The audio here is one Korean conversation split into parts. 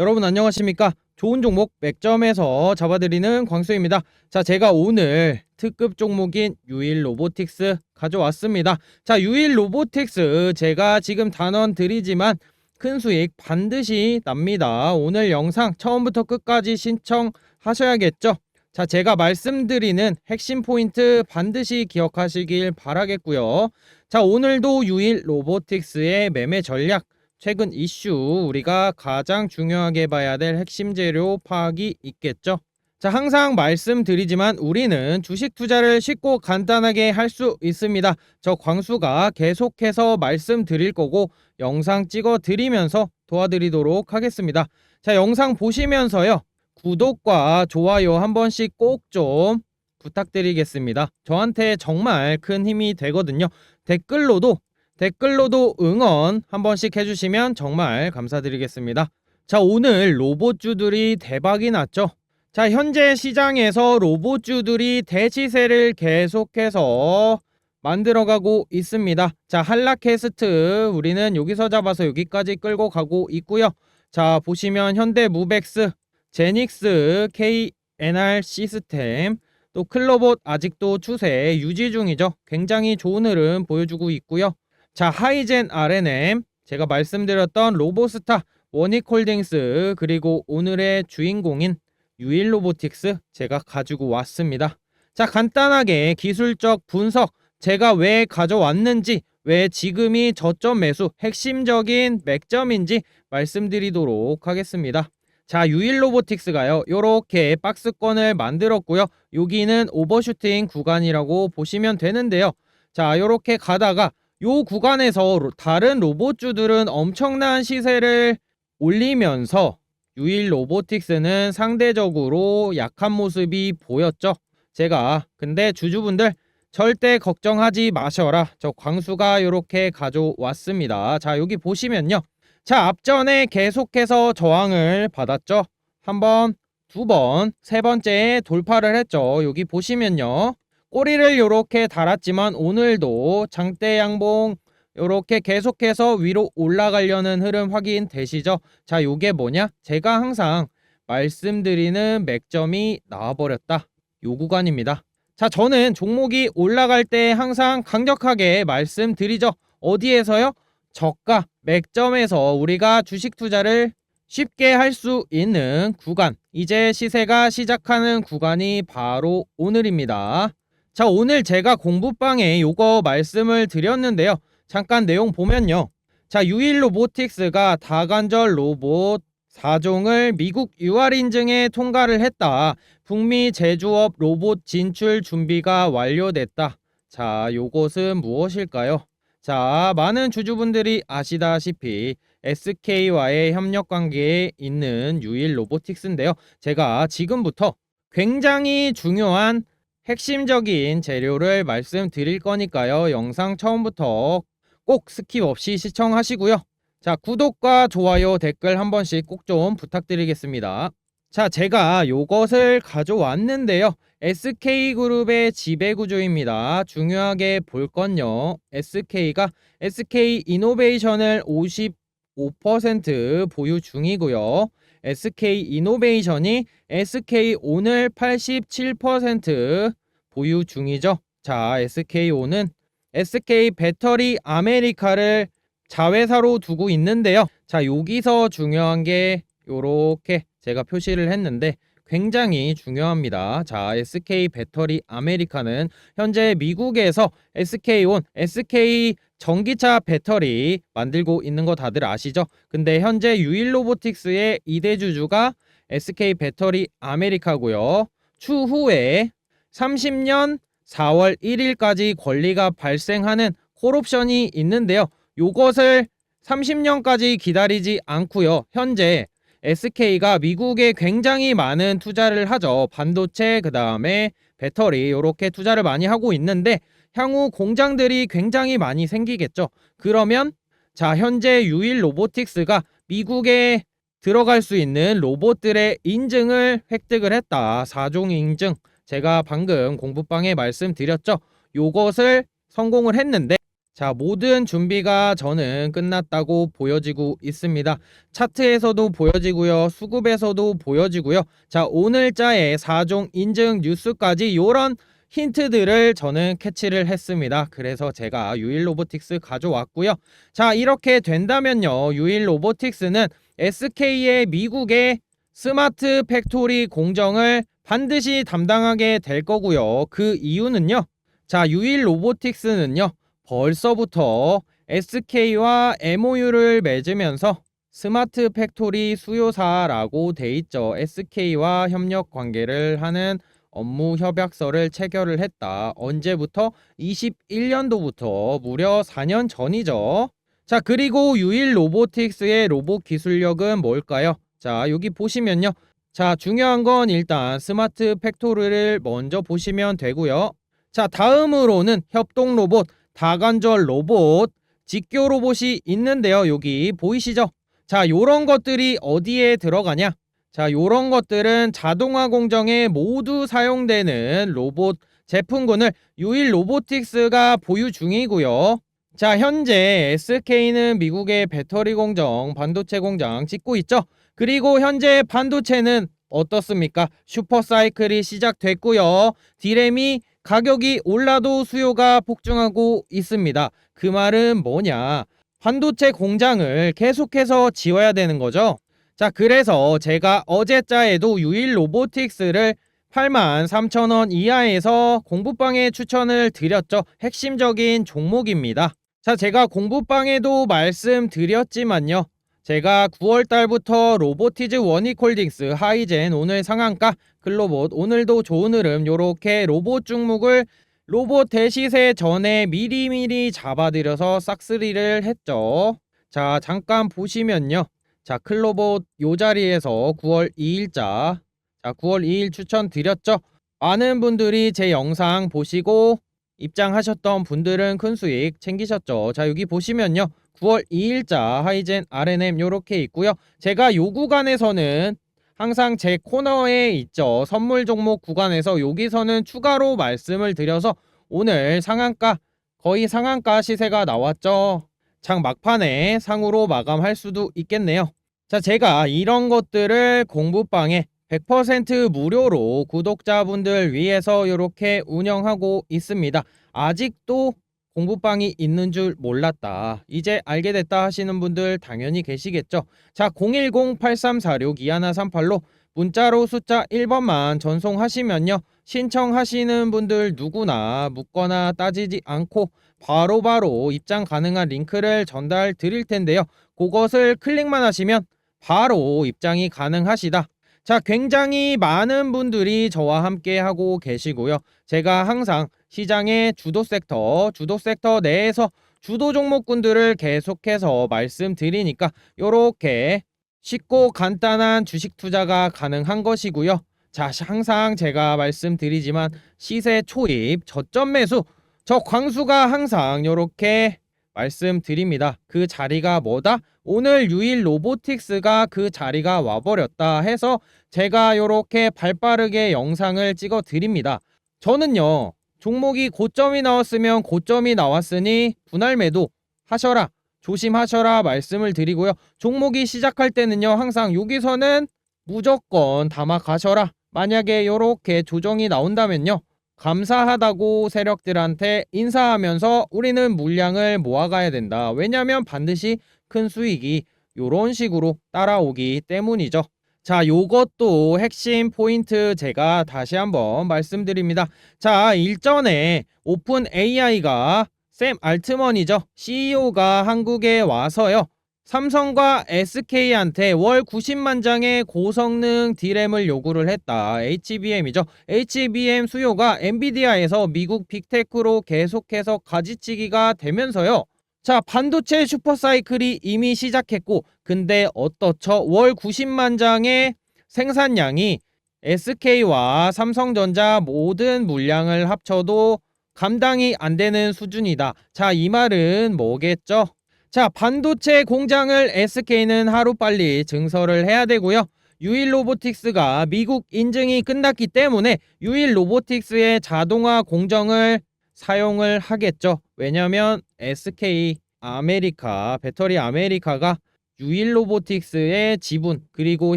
여러분 안녕하십니까? 좋은 종목 맥점에서 잡아드리는 광수입니다. 자, 제가 오늘 특급 종목인 유일 로보틱스 가져왔습니다. 자, 유일 로보틱스 제가 지금 단원 드리지만 큰 수익 반드시 납니다. 오늘 영상 처음부터 끝까지 신청하셔야겠죠? 자, 제가 말씀드리는 핵심 포인트 반드시 기억하시길 바라겠고요. 자, 오늘도 유일 로보틱스의 매매 전략 최근 이슈 우리가 가장 중요하게 봐야 될 핵심 재료 파악이 있겠죠. 자, 항상 말씀드리지만 우리는 주식 투자를 쉽고 간단하게 할 수 있습니다. 저 광수가 계속해서 말씀드릴 거고 영상 찍어 드리면서 도와드리도록 하겠습니다. 자, 영상 보시면서요. 구독과 좋아요 한 번씩 꼭 좀 부탁드리겠습니다. 저한테 정말 큰 힘이 되거든요. 댓글로도 댓글로도 응원 한 번씩 해주시면 정말 감사드리겠습니다. 자, 오늘 로봇주들이 대박이 났죠. 자, 현재 시장에서 로봇주들이 대치세를 계속해서 만들어가고 있습니다. 자, 한라캐스트 우리는 여기서 잡아서 여기까지 끌고 가고 있고요. 자, 보시면 현대무벡스, 제닉스, KNR 시스템, 또 클로봇 아직도 추세 유지 중이죠. 굉장히 좋은 흐름 보여주고 있고요. 자, 하이젠 RNM 제가 말씀드렸던 로보스타 원익홀딩스 그리고 오늘의 주인공인 유일로보틱스 제가 가지고 왔습니다. 자, 간단하게 기술적 분석 제가 왜 가져왔는지 왜 지금이 저점 매수 핵심적인 맥점인지 말씀드리도록 하겠습니다. 자, 유일 로보틱스가요. 요렇게 박스권을 만들었고요. 여기는 오버슈팅 구간이라고 보시면 되는데요. 자, 요렇게 가다가 요 구간에서 로- 다른 로봇주들은 엄청난 시세를 올리면서 유일 로보틱스는 상대적으로 약한 모습이 보였죠. 제가 근데 주주분들 절대 걱정하지 마셔라. 저 광수가 이렇게 가져왔습니다. 자, 여기 보시면요. 자, 앞전에 계속해서 저항을 받았죠. 한 번, 두 번, 세 번째에 돌파를 했죠. 여기 보시면요. 꼬리를 이렇게 달았지만 오늘도 장대 양봉 이렇게 계속해서 위로 올라가려는 흐름 확인 되시죠? 자, 요게 뭐냐? 제가 항상 말씀드리는 맥점이 나와버렸다. 요 구간입니다. 자, 저는 종목이 올라갈 때 항상 강력하게 말씀드리죠. 어디에서요? 저가 맥점에서 우리가 주식 투자를 쉽게 할 수 있는 구간. 이제 시세가 시작하는 구간이 바로 오늘입니다. 자, 오늘 제가 공부방에 요거 말씀을 드렸는데요. 잠깐 내용 보면요. 자, 유일 로보틱스가 다관절 로봇 4종을 미국 UR 인증에 통과를 했다. 북미 제조업 로봇 진출 준비가 완료됐다. 자, 요것은 무엇일까요? 자, 많은 주주분들이 아시다시피 SK와의 협력 관계에 있는 유일 로보틱스인데요. 제가 지금부터 굉장히 중요한 핵심적인 재료를 말씀드릴 거니까요. 영상 처음부터 꼭 스킵 없이 시청하시고요. 자, 구독과 좋아요, 댓글 한 번씩 꼭 좀 부탁드리겠습니다. 자, 제가 요것을 가져왔는데요. SK그룹의 지배구조입니다. 중요하게 볼 건요. SK가 SK 이노베이션을 55% 보유 중이고요. SK 이노베이션이 SK 온을 87% 보유 중이죠. 자, SK온은 SK 배터리 아메리카를 자회사로 두고 있는데요. 자, 여기서 중요한 게 요렇게 제가 표시를 했는데 굉장히 중요합니다. 자, SK 배터리 아메리카는 현재 미국에서 SK온, SK 전기차 배터리 만들고 있는 거 다들 아시죠? 근데 현재 유일 로보틱스의 2대 주주가 SK 배터리 아메리카고요. 추후에 30년 4월 1일까지 권리가 발생하는 콜옵션이 있는데요. 요것을 30년까지 기다리지 않고요. 현재 SK가 미국에 굉장히 많은 투자를 하죠. 반도체 그 다음에 배터리 이렇게 투자를 많이 하고 있는데 향후 공장들이 굉장히 많이 생기겠죠. 그러면 자, 현재 유일 로보틱스가 미국에 들어갈 수 있는 로봇들의 인증을 획득을 했다. 4종 인증. 제가 방금 공부방에 말씀드렸죠. 요것을 성공을 했는데 자, 모든 준비가 저는 끝났다고 보여지고 있습니다. 차트에서도 보여지고요. 수급에서도 보여지고요. 자, 오늘자의 4종 인증 뉴스까지 요런 힌트들을 저는 캐치를 했습니다. 그래서 제가 유일 로보틱스 가져왔고요. 자, 이렇게 된다면요. 유일 로보틱스는 SK의 미국의 스마트 팩토리 공정을 반드시 담당하게 될 거고요. 그 이유는요. 자, 유일 로보틱스는요. 벌써부터 SK와 MOU를 맺으면서 스마트 팩토리 수요사라고 돼 있죠. SK와 협력 관계를 하는 업무 협약서를 체결을 했다. 언제부터? 21년도부터 무려 4년 전이죠. 자, 그리고 유일 로보틱스의 로봇 기술력은 뭘까요? 자, 여기 보시면요. 자, 중요한 건 일단 스마트 팩토리를 먼저 보시면 되고요. 자, 다음으로는 협동 로봇, 다관절 로봇, 직교 로봇이 있는데요. 여기 보이시죠? 자, 요런 것들이 어디에 들어가냐? 자, 요런 것들은 자동화 공정에 모두 사용되는 로봇 제품군을 유일 로보틱스가 보유 중이고요. 자, 현재 SK는 미국의 배터리 공정, 반도체 공장 짓고 있죠. 그리고 현재 반도체는 어떻습니까? 슈퍼사이클이 시작됐고요. 디램이 가격이 올라도 수요가 폭증하고 있습니다. 그 말은 뭐냐? 반도체 공장을 계속해서 지어야 되는 거죠. 자, 그래서 제가 어제자에도 유일 로보틱스를 8만 3천 원 이하에서 공부방에 추천을 드렸죠. 핵심적인 종목입니다. 자, 제가 공부방에도 말씀드렸지만요. 제가 9월 달부터 로보티즈 원익홀딩스 하이젠 오늘 상한가 글로봇 오늘도 좋은 흐름 요렇게 로봇 종목을 로봇 대시세 전에 미리미리 잡아드려서 싹쓸이를 했죠. 자, 잠깐 보시면요. 자, 클로봇 요 자리에서 9월 2일자 자, 9월 2일 추천드렸죠. 많은 분들이 제 영상 보시고 입장하셨던 분들은 큰 수익 챙기셨죠. 자, 여기 보시면요. 9월 2일자 하이젠 RNM 요렇게 있고요. 제가 요 구간에서는 항상 제 코너에 있죠. 선물 종목 구간에서 여기서는 추가로 말씀을 드려서 오늘 상한가 거의 상한가 시세가 나왔죠. 장 막판에 상으로 마감할 수도 있겠네요. 자, 제가 이런 것들을 공부방에 100% 무료로 구독자분들 위해서 이렇게 운영하고 있습니다. 아직도 공부방이 있는 줄 몰랐다. 이제 알게 됐다 하시는 분들 당연히 계시겠죠. 자, 010-8346-2138로 문자로 숫자 1번만 전송하시면요. 신청하시는 분들 누구나 묻거나 따지지 않고 바로바로 바로 입장 가능한 링크를 전달 드릴 텐데요. 그것을 클릭만 하시면 바로 입장이 가능하시다. 자, 굉장히 많은 분들이 저와 함께 하고 계시고요. 제가 항상 시장의 주도 섹터, 주도 섹터 내에서 주도 종목군들을 계속해서 말씀드리니까 이렇게 쉽고 간단한 주식 투자가 가능한 것이고요. 자, 항상 제가 말씀드리지만 시세 초입, 저점 매수, 저 광수가 항상 이렇게 말씀드립니다. 그 자리가 뭐다? 오늘 유일 로보틱스가 그 자리가 와버렸다 해서 제가 이렇게 발빠르게 영상을 찍어 드립니다. 저는요, 종목이 고점이 나왔으면 고점이 나왔으니 분할 매도 하셔라. 조심하셔라 말씀을 드리고요. 종목이 시작할 때는요, 항상 여기서는 무조건 담아 가셔라. 만약에 이렇게 조정이 나온다면요. 감사하다고 세력들한테 인사하면서 우리는 물량을 모아가야 된다. 왜냐하면 반드시 큰 수익이 이런 식으로 따라오기 때문이죠. 자, 요것도 핵심 포인트 제가 다시 한번 말씀드립니다. 자, 일전에 오픈 AI가 샘 알트먼이죠. CEO가 한국에 와서요. 삼성과 SK한테 월 90만 장의 고성능 D램을 요구를 했다. HBM이죠. HBM 수요가 엔비디아에서 미국 빅테크로 계속해서 가지치기가 되면서요. 자, 반도체 슈퍼사이클이 이미 시작했고, 근데 어떻죠? 월 90만 장의 생산량이 SK와 삼성전자 모든 물량을 합쳐도 감당이 안 되는 수준이다. 자, 이 말은 뭐겠죠? 자, 반도체 공장을 SK는 하루빨리 증설을 해야 되고요. 유일 로보틱스가 미국 인증이 끝났기 때문에 유일 로보틱스의 자동화 공정을 사용을 하겠죠. 왜냐면 SK 아메리카 배터리 아메리카가 유일 로보틱스의 지분 그리고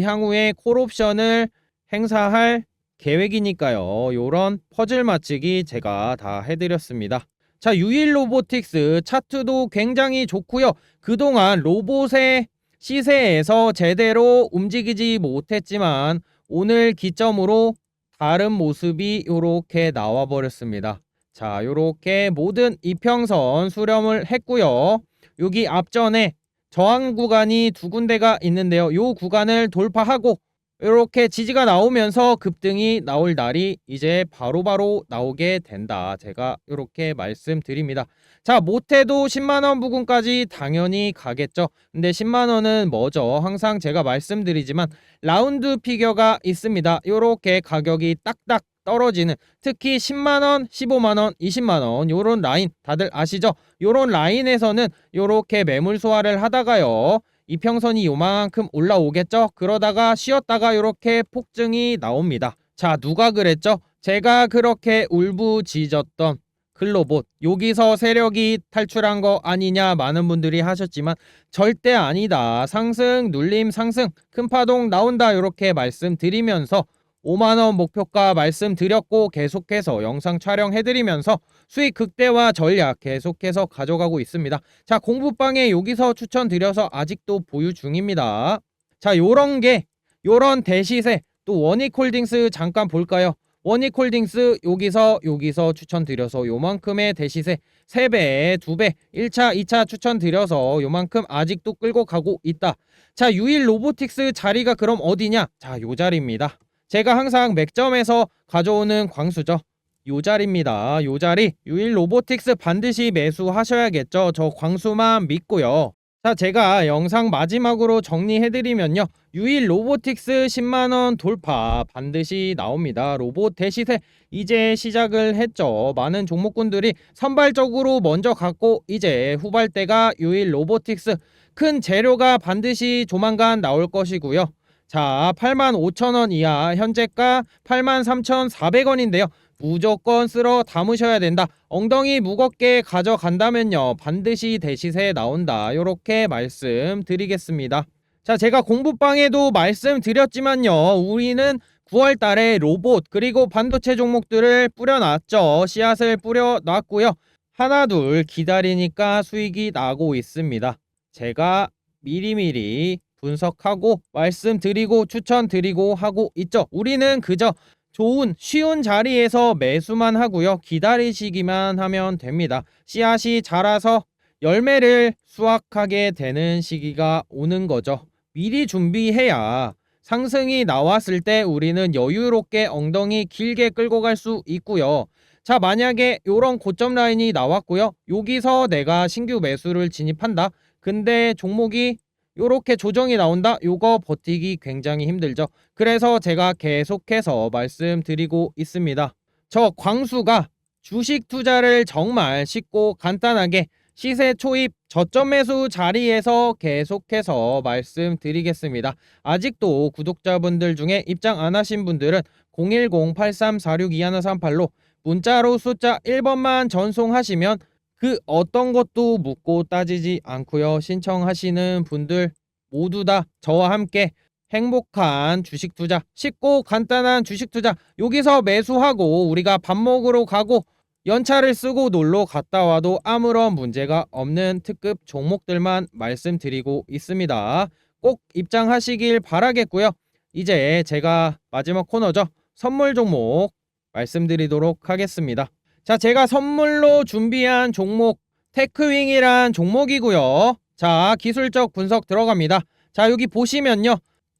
향후에 콜옵션을 행사할 계획이니까요. 요런 퍼즐 맞추기 제가 다 해드렸습니다. 자, 유일 로보틱스 차트도 굉장히 좋고요. 그동안 로봇의 시세에서 제대로 움직이지 못했지만 오늘 기점으로 다른 모습이 요렇게 나와 버렸습니다. 자, 요렇게 모든 이평선 수렴을 했고요. 여기 앞전에 저항 구간이 두 군데가 있는데요. 요 구간을 돌파하고 이렇게 지지가 나오면서 급등이 나올 날이 이제 바로 바로 나오게 된다. 제가 이렇게 말씀드립니다. 자, 못해도 10만원 부근까지 당연히 가겠죠. 근데 10만원은 뭐죠? 항상 제가 말씀드리지만 라운드 피겨가 있습니다. 이렇게 가격이 딱딱 떨어지는 특히 10만원, 15만원, 20만원 요런 라인 다들 아시죠? 요런 라인에서는 요렇게 매물 소화를 하다가요. 이평선이 요만큼 올라오겠죠? 그러다가 쉬었다가 요렇게 폭증이 나옵니다. 자, 누가 그랬죠? 제가 그렇게 울부짖었던 글로봇 여기서 세력이 탈출한 거 아니냐 많은 분들이 하셨지만 절대 아니다. 상승, 눌림, 상승, 큰 파동 나온다. 이렇게 말씀드리면서 5만원 목표가 말씀드렸고 계속해서 영상 촬영해드리면서 수익 극대화 전략 계속해서 가져가고 있습니다. 자, 공부방에 여기서 추천드려서 아직도 보유 중입니다. 자, 요런 게, 요런 대시세, 또 원익홀딩스 잠깐 볼까요? 원익홀딩스 여기서 여기서 추천드려서 요만큼의 대시세 3배, 2배, 1차, 2차 추천드려서 요만큼 아직도 끌고 가고 있다. 자, 유일 로보틱스 자리가 그럼 어디냐? 자, 요 자리입니다. 제가 항상 맥점에서 가져오는 광수죠. 요 자리입니다. 요 자리 유일 로보틱스 반드시 매수하셔야겠죠. 저 광수만 믿고요. 자, 제가 영상 마지막으로 정리해드리면요. 유일 로보틱스 10만원 돌파 반드시 나옵니다. 로봇 대시세 이제 시작을 했죠. 많은 종목군들이 선발적으로 먼저 갖고 이제 후발대가 유일 로보틱스 큰 재료가 반드시 조만간 나올 것이고요. 자, 8만 5천 원 이하 현재가 8만 3,400원인데요. 무조건 쓸어 담으셔야 된다. 엉덩이 무겁게 가져간다면요. 반드시 대시세 나온다. 요렇게 말씀드리겠습니다. 자, 제가 공부방에도 말씀드렸지만요. 우리는 9월 달에 로봇 그리고 반도체 종목들을 뿌려놨죠. 씨앗을 뿌려놨고요. 하나 둘 기다리니까 수익이 나고 있습니다. 제가 미리미리 분석하고 말씀드리고 추천드리고 하고 있죠. 우리는 그저 좋은 쉬운 자리에서 매수만 하고요. 기다리시기만 하면 됩니다. 씨앗이 자라서 열매를 수확하게 되는 시기가 오는 거죠. 미리 준비해야 상승이 나왔을 때 우리는 여유롭게 엉덩이 길게 끌고 갈 수 있고요. 자, 만약에 이런 고점 라인이 나왔고요. 여기서 내가 신규 매수를 진입한다. 근데 종목이 요렇게 조정이 나온다? 요거 버티기 굉장히 힘들죠. 그래서 제가 계속해서 말씀드리고 있습니다. 저 광수가 주식 투자를 정말 쉽고 간단하게 시세 초입 저점 매수 자리에서 계속해서 말씀드리겠습니다. 아직도 구독자분들 중에 입장 안 하신 분들은 010-8346-2138로 문자로 숫자 1번만 전송하시면 그 어떤 것도 묻고 따지지 않고요. 신청하시는 분들 모두 다 저와 함께 행복한 주식 투자, 쉽고 간단한 주식 투자 여기서 매수하고 우리가 밥 먹으러 가고 연차를 쓰고 놀러 갔다 와도 아무런 문제가 없는 특급 종목들만 말씀드리고 있습니다. 꼭 입장하시길 바라겠고요. 이제 제가 마지막 코너죠. 선물 종목 말씀드리도록 하겠습니다. 자, 제가 선물로 준비한 종목 테크윙이란 종목이고요. 자, 기술적 분석 들어갑니다. 자, 여기 보시면요.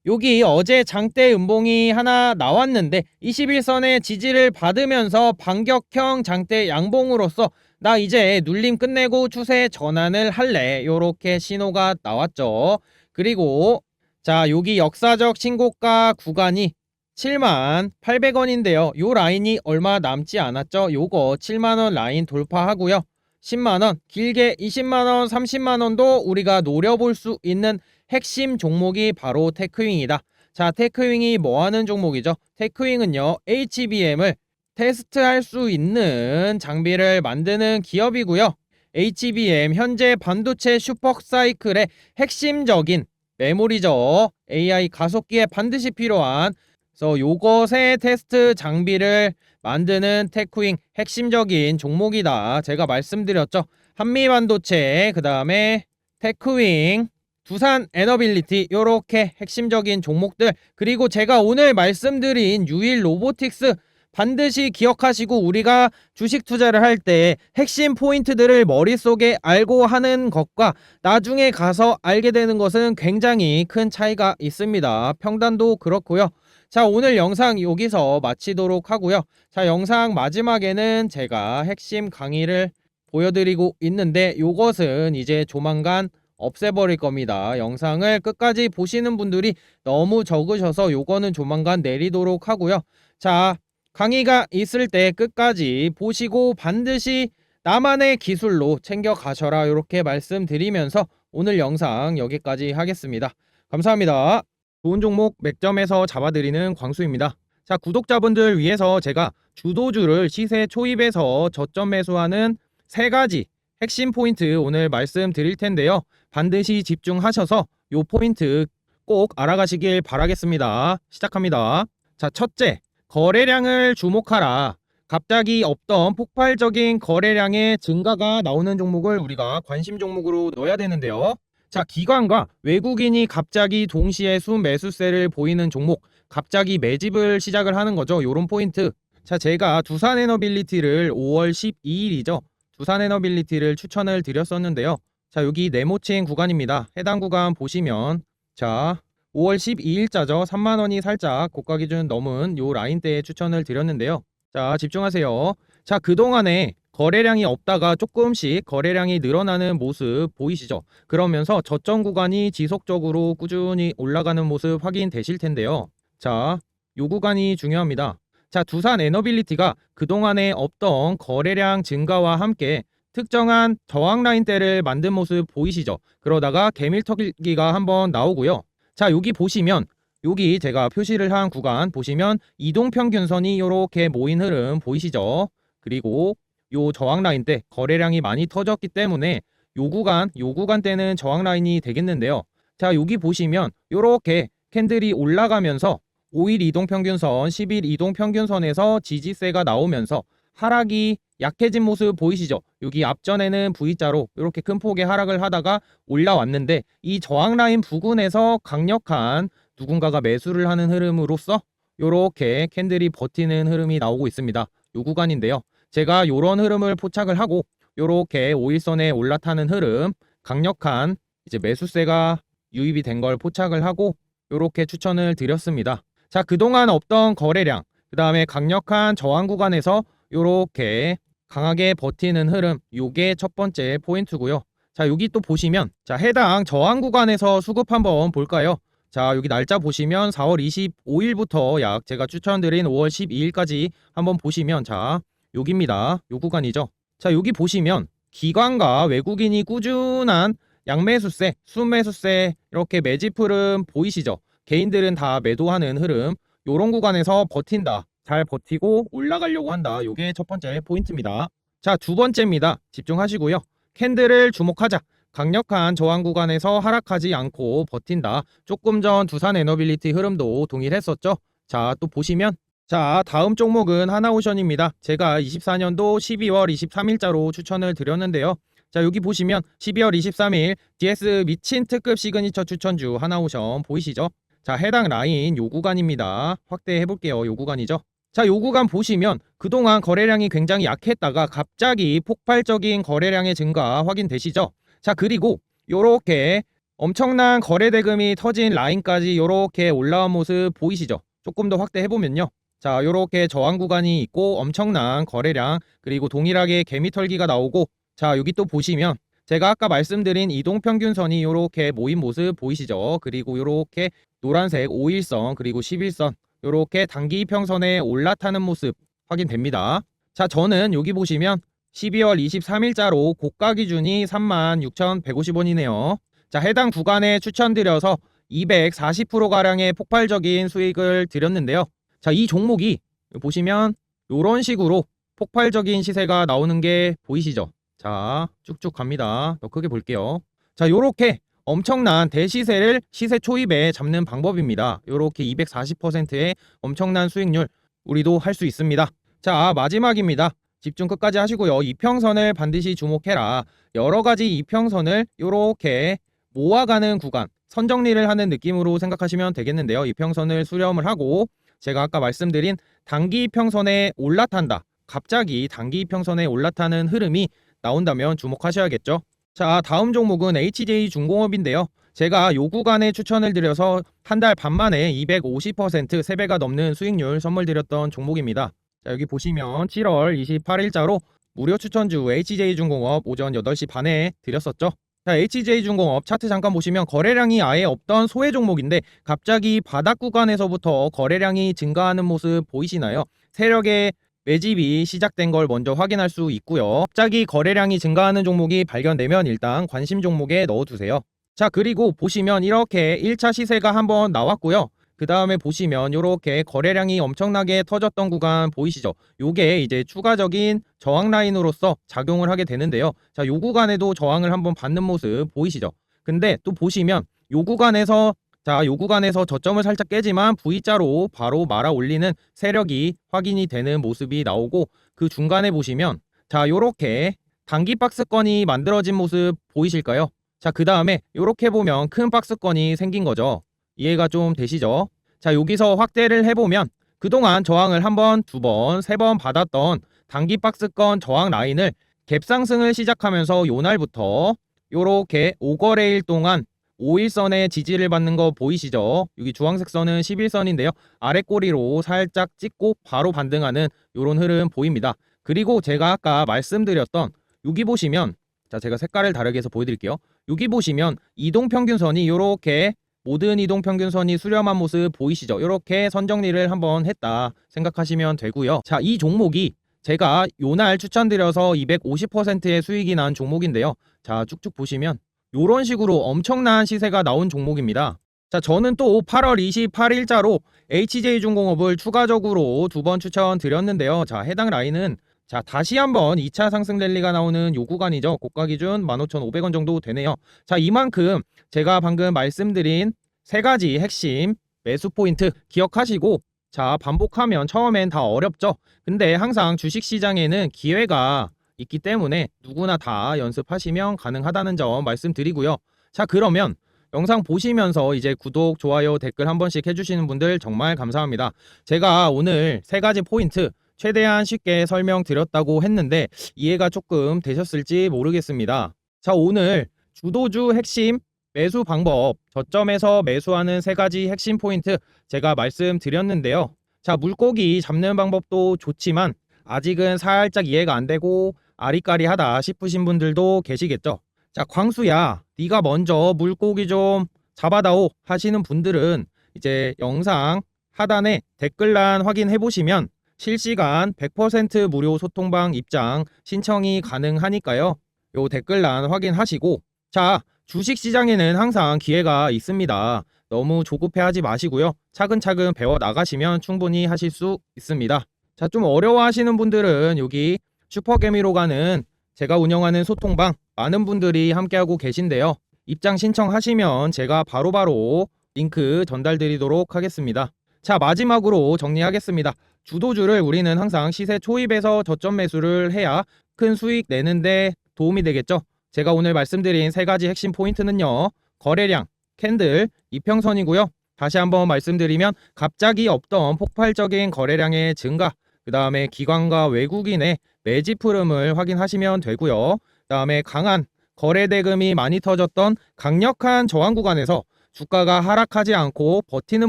여기 어제 장대 음봉이 하나 나왔는데 21선의 지지를 받으면서 반격형 장대 양봉으로서 나 이제 눌림 끝내고 추세 전환을 할래. 요렇게 신호가 나왔죠. 그리고 자, 여기 역사적 신고가 구간이 7만 800원인데요. 요 라인이 얼마 남지 않았죠. 요거 7만원 라인 돌파하고요. 10만원, 길게 20만원, 30만원도 우리가 노려볼 수 있는 핵심 종목이 바로 테크윙이다. 자, 테크윙이 뭐 하는 종목이죠? 테크윙은요, HBM을 테스트할 수 있는 장비를 만드는 기업이고요. HBM 현재 반도체 슈퍼사이클의 핵심적인 메모리죠. AI 가속기에 반드시 필요한 그래서 요것의 테스트 장비를 만드는 테크윙 핵심적인 종목이다. 제가 말씀드렸죠. 한미 반도체 그 다음에 테크윙 두산 에너빌리티 요렇게 핵심적인 종목들 그리고 제가 오늘 말씀드린 유일 로보틱스 반드시 기억하시고 우리가 주식 투자를 할 때 핵심 포인트들을 머릿속에 알고 하는 것과 나중에 가서 알게 되는 것은 굉장히 큰 차이가 있습니다. 평단도 그렇고요. 자, 오늘 영상 여기서 마치도록 하고요. 자, 영상 마지막에는 제가 핵심 강의를 보여드리고 있는데 요것은 이제 조만간 없애버릴 겁니다. 영상을 끝까지 보시는 분들이 너무 적으셔서 요거는 조만간 내리도록 하고요. 자, 강의가 있을 때 끝까지 보시고 반드시 나만의 기술로 챙겨 가셔라. 이렇게 말씀드리면서 오늘 영상 여기까지 하겠습니다. 감사합니다. 좋은 종목 맥점에서 잡아드리는 광수입니다. 자, 구독자분들 위해서 제가 주도주를 시세 초입에서 저점 매수하는 세 가지 핵심 포인트 오늘 말씀드릴 텐데요. 반드시 집중하셔서 요 포인트 꼭 알아가시길 바라겠습니다. 시작합니다. 자, 첫째, 거래량을 주목하라. 갑자기 없던 폭발적인 거래량의 증가가 나오는 종목을 우리가 관심 종목으로 넣어야 되는데요. 자, 기관과 외국인이 갑자기 동시에 순매수세를 보이는 종목, 갑자기 매집을 시작을 하는 거죠. 요런 포인트. 자, 제가 두산 에너빌리티를 5월 12일이죠. 두산 에너빌리티를 추천을 드렸었는데요. 자, 여기 네모칭 구간입니다. 해당 구간 보시면 자, 5월 12일자죠. 3만 원이 살짝 고가 기준 넘은 요 라인대에 추천을 드렸는데요. 자, 집중하세요. 자, 그동안에 거래량이 없다가 조금씩 거래량이 늘어나는 모습 보이시죠? 그러면서 저점 구간이 지속적으로 꾸준히 올라가는 모습 확인되실 텐데요. 자, 요 구간이 중요합니다. 자, 두산 에너빌리티가 그동안에 없던 거래량 증가와 함께 특정한 저항 라인대를 만든 모습 보이시죠? 그러다가 개밀터기가 한번 나오고요. 자, 여기 보시면 여기 제가 표시를 한 구간 보시면 이동 평균선이 이렇게 모인 흐름 보이시죠? 그리고 요 저항 라인 때 거래량이 많이 터졌기 때문에 요 구간, 요 구간 때는 저항 라인이 되겠는데요. 자, 여기 보시면 요렇게 캔들이 올라가면서 5일 이동 평균선, 10일 이동 평균선에서 지지세가 나오면서 하락이 약해진 모습 보이시죠? 여기 앞전에는 V자로 이렇게 큰 폭의 하락을 하다가 올라왔는데 이 저항 라인 부근에서 강력한 누군가가 매수를 하는 흐름으로써 이렇게 캔들이 버티는 흐름이 나오고 있습니다. 요 구간인데요. 제가 이런 흐름을 포착을 하고 이렇게 5일선에 올라타는 흐름 강력한 이제 매수세가 유입이 된 걸 포착을 하고 이렇게 추천을 드렸습니다. 자, 그동안 없던 거래량, 그 다음에 강력한 저항 구간에서 이렇게 강하게 버티는 흐름, 요게 첫 번째 포인트고요. 자, 여기 또 보시면 자, 해당 저항 구간에서 수급 한번 볼까요? 자, 여기 날짜 보시면 4월 25일부터 약 제가 추천드린 5월 12일까지 한번 보시면 자, 여기입니다. 요 구간이죠. 자, 여기 보시면 기관과 외국인이 꾸준한 양매수세, 순매수세 이렇게 매집 흐름 보이시죠? 개인들은 다 매도하는 흐름. 요런 구간에서 버틴다. 잘 버티고 올라가려고 한다. 요게 첫 번째 포인트입니다. 자, 두 번째입니다. 집중하시고요. 캔들을 주목하자. 강력한 저항 구간에서 하락하지 않고 버틴다. 조금 전 두산 에너빌리티 흐름도 동일했었죠. 자, 또 보시면 자, 다음 종목은 하나오션입니다. 제가 24년도 12월 23일자로 추천을 드렸는데요. 자, 여기 보시면 12월 23일 DS 미친 특급 시그니처 추천주 하나오션 보이시죠? 자, 해당 라인 요 구간입니다. 확대해 볼게요. 요 구간이죠. 자, 요 구간 보시면 그동안 거래량이 굉장히 약했다가 갑자기 폭발적인 거래량의 증가 확인되시죠? 자, 그리고 요렇게 엄청난 거래 대금이 터진 라인까지 요렇게 올라온 모습 보이시죠? 조금 더 확대해 보면요. 자, 요렇게 저항 구간이 있고 엄청난 거래량 그리고 동일하게 개미털기가 나오고 자, 여기 또 보시면 제가 아까 말씀드린 이동 평균선이 요렇게 모인 모습 보이시죠? 그리고 요렇게 노란색 5일선 그리고 11선 요렇게 단기 평선에 올라타는 모습 확인됩니다. 자, 저는 여기 보시면 12월 23일자로 고가 기준이 36,150원이네요. 자, 해당 구간에 추천드려서 240%가량의 폭발적인 수익을 드렸는데요. 자, 이 종목이 보시면 요런 식으로 폭발적인 시세가 나오는 게 보이시죠? 자, 쭉쭉 갑니다. 더 크게 볼게요. 자, 요렇게 엄청난 대시세를 시세 초입에 잡는 방법입니다. 요렇게 240%의 엄청난 수익률 우리도 할 수 있습니다. 자, 마지막입니다. 집중 끝까지 하시고요. 이평선을 반드시 주목해라. 여러 가지 이평선을 요렇게 모아가는 구간, 선정리를 하는 느낌으로 생각하시면 되겠는데요. 이평선을 수렴을 하고 제가 아까 말씀드린 단기 이평선에 올라탄다. 갑자기 단기 이평선에 올라타는 흐름이 나온다면 주목하셔야겠죠. 자, 다음 종목은 HJ 중공업인데요. 제가 요 구간에 추천을 드려서 한 달 반 만에 250% 3배가 넘는 수익률 선물 드렸던 종목입니다. 자, 여기 보시면 7월 28일자로 무료 추천주 HJ중공업 오전 8시 반에 드렸었죠. 자, HJ중공업 차트 잠깐 보시면 거래량이 아예 없던 소외 종목인데 갑자기 바닥 구간에서부터 거래량이 증가하는 모습 보이시나요? 세력의 매집이 시작된 걸 먼저 확인할 수 있고요. 갑자기 거래량이 증가하는 종목이 발견되면 일단 관심 종목에 넣어두세요. 자, 그리고 보시면 이렇게 1차 시세가 한번 나왔고요. 그 다음에 보시면 이렇게 거래량이 엄청나게 터졌던 구간 보이시죠? 요게 이제 추가적인 저항 라인으로서 작용을 하게 되는데요. 자, 요 구간에도 저항을 한번 받는 모습 보이시죠? 근데 또 보시면 요 구간에서 자, 요 구간에서 저점을 살짝 깨지만 V자로 바로 말아 올리는 세력이 확인이 되는 모습이 나오고 그 중간에 보시면 자, 요렇게 단기 박스권이 만들어진 모습 보이실까요? 자, 그 다음에 요렇게 보면 큰 박스권이 생긴 거죠. 이해가 좀 되시죠? 자, 여기서 확대를 해보면 그동안 저항을 한 번, 두 번, 세 번 받았던 단기 박스권 저항 라인을 갭 상승을 시작하면서 요날부터 요렇게 5거래일 동안 5일선의 지지를 받는 거 보이시죠? 여기 주황색 선은 11선인데요. 아래 꼬리로 살짝 찍고 바로 반등하는 요런 흐름 보입니다. 그리고 제가 아까 말씀드렸던 여기 보시면 자 제가 색깔을 다르게 해서 보여드릴게요. 여기 보시면 이동평균선이 요렇게 모든 이동 평균선이 수렴한 모습 보이시죠? 이렇게 선정리를 한번 했다 생각하시면 되고요. 자, 이 종목이 제가 요날 추천드려서 250%의 수익이 난 종목인데요. 자, 쭉쭉 보시면 요런 식으로 엄청난 시세가 나온 종목입니다. 자, 저는 또 8월 28일자로 HJ중공업을 추가적으로 두 번 추천드렸는데요. 자, 해당 라인은 자, 다시 한번 2차 상승 랠리가 나오는 요 구간이죠. 고가 기준 15,500원 정도 되네요. 자, 이만큼 제가 방금 말씀드린 세 가지 핵심 매수 포인트 기억하시고 자, 반복하면 처음엔 다 어렵죠. 근데 항상 주식 시장에는 기회가 있기 때문에 누구나 다 연습하시면 가능하다는 점 말씀드리고요. 자, 그러면 영상 보시면서 이제 구독, 좋아요, 댓글 한 번씩 해주시는 분들 정말 감사합니다. 제가 오늘 세 가지 포인트 최대한 쉽게 설명드렸다고 했는데 이해가 조금 되셨을지 모르겠습니다. 자, 오늘 주도주 핵심 매수 방법, 저점에서 매수하는 세 가지 핵심 포인트 제가 말씀드렸는데요. 자, 물고기 잡는 방법도 좋지만 아직은 살짝 이해가 안 되고 아리까리하다 싶으신 분들도 계시겠죠. 자, 광수야, 네가 먼저 물고기 좀 잡아다오 하시는 분들은 이제 영상 하단에 댓글란 확인해 보시면 실시간 100% 무료 소통방 입장 신청이 가능하니까요. 요 댓글란 확인하시고 자 주식 시장에는 항상 기회가 있습니다. 너무 조급해하지 마시고요. 차근차근 배워 나가시면 충분히 하실 수 있습니다. 자 좀 어려워하시는 분들은 여기 슈퍼개미로 가는 제가 운영하는 소통방 많은 분들이 함께하고 계신데요. 입장 신청하시면 제가 바로바로 링크 전달드리도록 하겠습니다. 자 마지막으로 정리하겠습니다. 주도주를 우리는 항상 시세 초입에서 저점 매수를 해야 큰 수익 내는데 도움이 되겠죠. 제가 오늘 말씀드린 세 가지 핵심 포인트는요. 거래량, 캔들, 이평선이고요. 다시 한번 말씀드리면 갑자기 없던 폭발적인 거래량의 증가, 그 다음에 기관과 외국인의 매집 흐름을 확인하시면 되고요. 그 다음에 강한 거래 대금이 많이 터졌던 강력한 저항 구간에서 주가가 하락하지 않고 버티는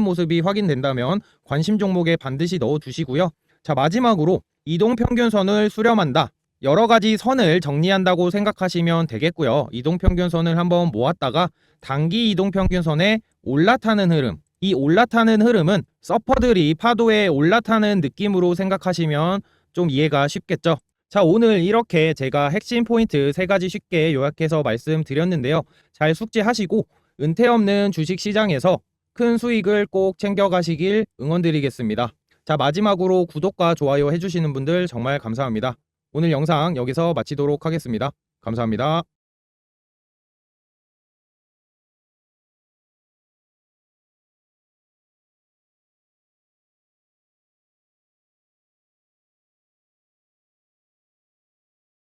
모습이 확인된다면 관심 종목에 반드시 넣어 두시고요. 자, 마지막으로 이동평균선을 수렴한다. 여러 가지 선을 정리한다고 생각하시면 되겠고요. 이동평균선을 한번 모았다가 단기 이동평균선에 올라타는 흐름. 이 올라타는 흐름은 서퍼들이 파도에 올라타는 느낌으로 생각하시면 좀 이해가 쉽겠죠. 자, 오늘 이렇게 제가 핵심 포인트 세 가지 쉽게 요약해서 말씀드렸는데요. 잘 숙지하시고 은퇴 없는 주식 시장에서 큰 수익을 꼭 챙겨가시길 응원드리겠습니다. 자, 마지막으로 구독과 좋아요 해주시는 분들 정말 감사합니다. 오늘 영상 여기서 마치도록 하겠습니다. 감사합니다.